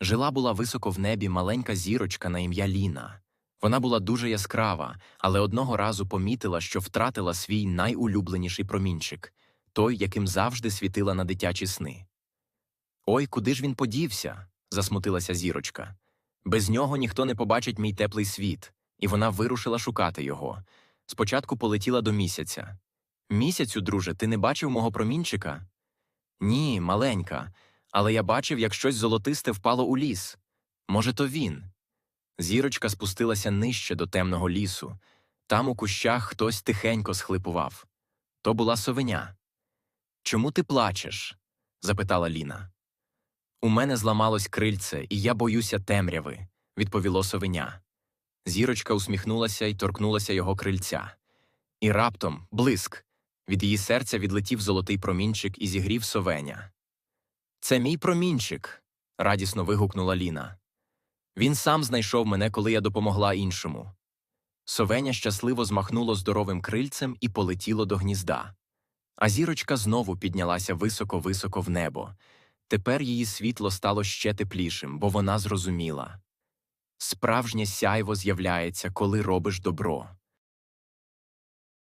Жила була високо в небі маленька зірочка на ім'я Ліна. Вона була дуже яскрава, але одного разу помітила, що втратила свій найулюбленіший промінчик той, яким завжди світила на дитячі сни. Ой, куди ж він подівся? засмутилася зірочка. Без нього ніхто не побачить мій теплий світ, і вона вирушила шукати його. Спочатку полетіла до місяця. Місяцю, друже, ти не бачив мого промінчика? Ні, маленька, але я бачив, як щось золотисте впало у ліс. Може, то він. Зірочка спустилася нижче до темного лісу. Там у кущах хтось тихенько схлипував. То була совеня. Чому ти плачеш? запитала Ліна. У мене зламалось крильце, і я боюся темряви, відповіло совеня. Зірочка усміхнулася і торкнулася його крильця. І раптом блиск. Від її серця відлетів золотий промінчик і зігрів совеня. Це мій промінчик. радісно вигукнула Ліна. Він сам знайшов мене, коли я допомогла іншому. Совеня щасливо змахнуло здоровим крильцем і полетіло до гнізда. А зірочка знову піднялася високо-високо в небо. Тепер її світло стало ще теплішим, бо вона зрозуміла. Справжнє сяйво з'являється, коли робиш добро.